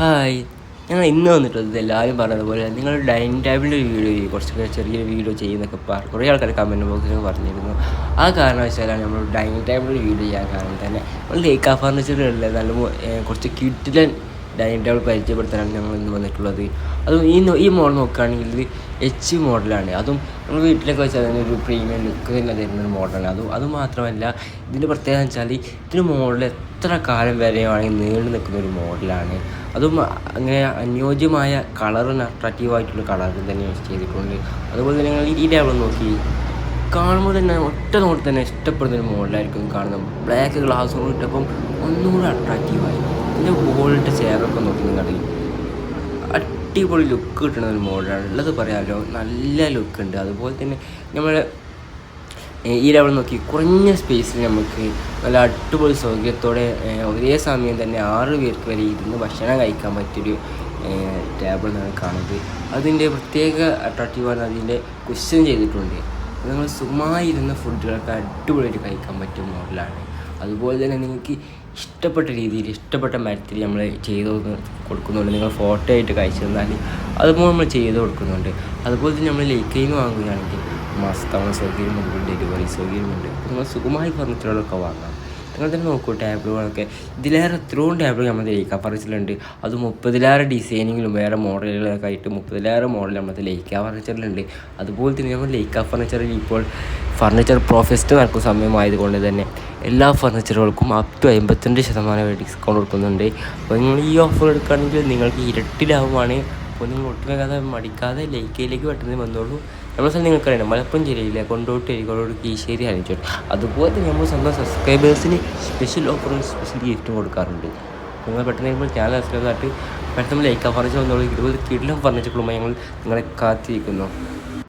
Hi. ഞങ്ങൾ ഇന്ന് വന്നിട്ടുള്ളത് എല്ലാവരും പറഞ്ഞതുപോലെ നിങ്ങൾ ഡൈനിങ് ടേബിളിന്റെ വീഡിയോ ചെയ്യും. കുറച്ചൊക്കെ ചെറിയൊരു വീഡിയോ ചെയ്യുന്നൊക്കെ പറ കുറേ ആൾക്കാർ കമന്റ് ബോക്സിൽ പറഞ്ഞിരുന്നു. ആ കാരണം കാരണവശാലാണ് നമ്മൾ ഡൈനിങ് ടേബിളിൽ വീഡിയോ ചെയ്യാൻ കാരണം തന്നെ നമ്മൾ ലേക്കാ ഫർണിച്ചറുകളിൽ നല്ല കുറച്ച് കിറ്റിലൻ ഡൈനിങ് ടേബിൾ പരിചയപ്പെടുത്താനാണ് ഞങ്ങൾ ഇന്ന് വന്നിട്ടുള്ളത്. അതും ഈ ഈ മോഡൽ നോക്കുകയാണെങ്കിൽ എച്ച് മോഡലാണ്. അതും നമ്മൾ വീട്ടിലൊക്കെ വെച്ചാൽ ഒരു പ്രീമിയം ലുക്ക് തന്നെ തരുന്ന ഒരു മോഡലാണ്. അതും അത് മാത്രമല്ല ഇതിന്റെ പ്രത്യേകത വെച്ചാൽ ഇതിന് മോഡൽ എത്ര കാലം വരെ വേണമെങ്കിൽ നീണ്ടു നിൽക്കുന്ന ഒരു മോഡലാണ്. അതും അങ്ങനെ അനുയോജ്യമായ കളറിന് ആയിട്ടുള്ള കളറിൽ തന്നെ യൂസ് ചെയ്തിട്ടുണ്ട്. അതുപോലെ തന്നെ ഞങ്ങൾ ഈ ടേബിൾ നോക്കി. കാണുമ്പോൾ തന്നെ ഒറ്റ നോട്ട് തന്നെ ഇഷ്ടപ്പെടുന്ന ഒരു മോഡലായിരിക്കും കാണുന്നത്. ബ്ലാക്ക് ഗ്ലാസ് കൊണ്ട് ഇട്ടപ്പം ഒന്നുകൂടി അട്രാക്റ്റീവായി പിന്നെ ബോളിട്ട് ചെയറൊക്കെ നോക്കി നിങ്ങൾ അടിപൊളി ലുക്ക് കിട്ടുന്ന ഒരു മോഡലാണ് ഉള്ളത് പറയാമല്ലോ നല്ല ലുക്ക് ഉണ്ട്. അതുപോലെ തന്നെ നമ്മൾ ഈ ലെവൽ നോക്കി കുറഞ്ഞ സ്പേസിൽ നമുക്ക് നല്ല അടിപൊളി സൗകര്യത്തോടെ ഒരേ സമയം തന്നെ ആറ് പേർക്ക് വരെ ഇരുന്ന് ഭക്ഷണം കഴിക്കാൻ പറ്റിയൊരു ടേബിൾ എന്നാണ് കാണുന്നത്. അതിന്റെ പ്രത്യേക അട്രാക്റ്റീവാണ് അതിന്റെ ക്വസ്റ്റ്യൻ ചെയ്തിട്ടുണ്ട്. നിങ്ങൾ സുഖമായിരുന്ന ഫുഡുകളൊക്കെ അടിപൊളിയായിട്ട് കഴിക്കാൻ പറ്റിയ മോഡലാണ് അതുപോലെ തന്നെ നിങ്ങൾക്ക് ഇഷ്ടപ്പെട്ട രീതിയിൽ ഇഷ്ടപ്പെട്ട മരത്തിൽ നമ്മൾ ചെയ്ത് കൊടുക്കുന്നുണ്ട്. നിങ്ങൾ ഫോട്ടോ ആയിട്ട് കഴിച്ചു തന്നാൽ അതുപോലെ നമ്മൾ ചെയ്ത് കൊടുക്കുന്നുണ്ട്. അതുപോലെ തന്നെ നമ്മൾ ലേക്കയിൽ നിന്ന് വാങ്ങുകയാണെങ്കിൽ തവണ സൗകര്യമുണ്ട് ഡെലിവറി സൗകര്യമുണ്ട് നിങ്ങൾ സുഖമായി ഫർണിച്ചറുകളൊക്കെ വാങ്ങാം. നിങ്ങൾ തന്നെ നോക്കൂ ടാബ്ലുകളൊക്കെ ഇതിലേറെ എത്രയും ടേബിൾ നമ്മുടെ ലേക്ക ഫർണിച്ചറിലുണ്ട് അത് മുപ്പതിലേറെ ഡിസൈനിങ്ങിലും വേറെ മോഡലുകളൊക്കെ ആയിട്ട് മുപ്പതിലേറെ മോഡൽ നമ്മുടെ ലൈക്ക ഫർണിച്ചറിലുണ്ട്. അതുപോലെ തന്നെ നമ്മൾ ലൈക്ക ഫർണിച്ചറിൽ ഇപ്പോൾ ഫർണിച്ചർ പ്രോഫെസ്റ്റ് നടക്കുന്ന സമയമായതുകൊണ്ട് തന്നെ എല്ലാ ഫർണിച്ചറുകൾക്കും അപ് ടു അമ്പത്തിരണ്ട് ശതമാനം ഡിസ്കൗണ്ട് കൊടുക്കുന്നുണ്ട്. അപ്പോൾ നിങ്ങൾ ഈ ഓഫർ എടുക്കുകയാണെങ്കിൽ നിങ്ങൾക്ക് ഇരട്ടി ലാഭമാണ്. അപ്പോൾ നിങ്ങൾ കഥ മടിക്കാതെ ലൈക്കയിലേക്ക് പെട്ടെന്ന് വന്നോളൂ. നമ്മുടെ സ്ഥലം നിങ്ങൾക്കറിയാം. മലപ്പുറം ജില്ലയിലെ കൊണ്ടോട്ട് എരികളോട് കീശ്ശേരി അരിച്ചോട്ട് അതുപോലെ തന്നെ നമ്മൾ സ്വന്തം സബ്സ്ക്രൈബേഴ്സിന് സ്പെഷ്യൽ ഓഫറും സ്പെഷ്യൽ ഗിഫ്റ്റും കൊടുക്കാറുണ്ട്. നിങ്ങൾ പെട്ടെന്ന് വരുമ്പോൾ ചാനൽ സബ്സ്ക്രൈബ് പെട്ടെന്ന് ലൈക്ക് ഫർണിച്ചർ വന്നോളൂ. ഇതുപോലെ കിടിലം ഫർണിച്ചറുകളുമായി ഞങ്ങൾ നിങ്ങളെ കാത്തിരിക്കുന്നു.